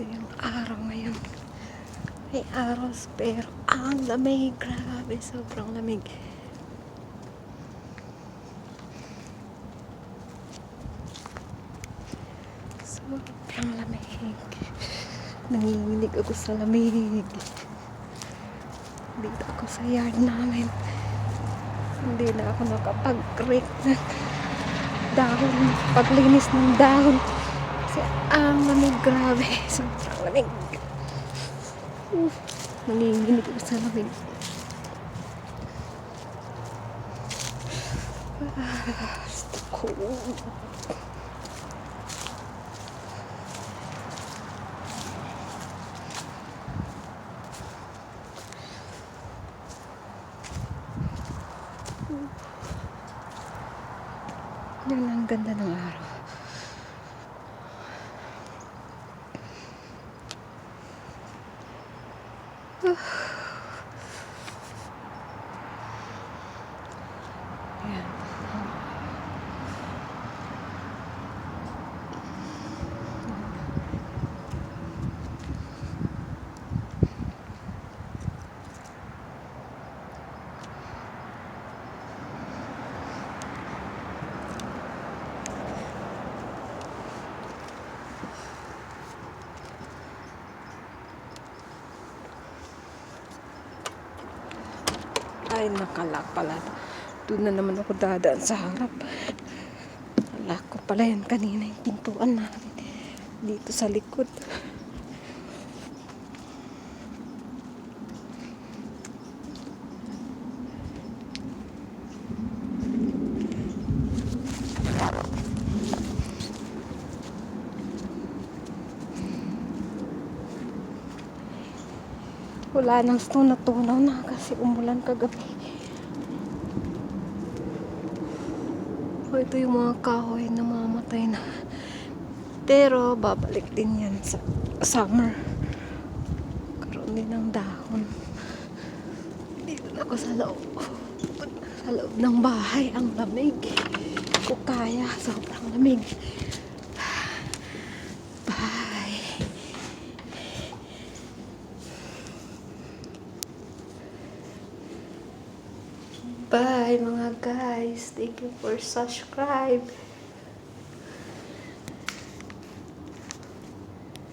Ito yung araw ngayon. May araw pero ang lamig. Grabe, sobrang lamig. Sobrang lamig. Nanginginig ako sa lamig. Dito ako sa yard namin. Hindi na ako nakapag-rake ng dahon. Paglinis ng dahon. Kasi ang lamig, grabe. Sobrang lamig. Uh, nanginginig ako sa lamig. Ah, gusto ko. Yan ang ganda ng araw. @웃 Ay, nakalak pala. Doon na naman ako dadaan sa harap. Alak ko pala yan kanina yung pintuan namin. Dito sa likod. Wala nang snow natunaw na kasi umulan kagabi. O, ito yung mga kahoy na mamatay na. Pero babalik din yan sa summer. Karoon din ng dahon. Dito na ako sa loob. Sa loob ng bahay. Ang lamig. Ko kaya. Sobrang lamig. Bye mga guys. Thank you for subscribe.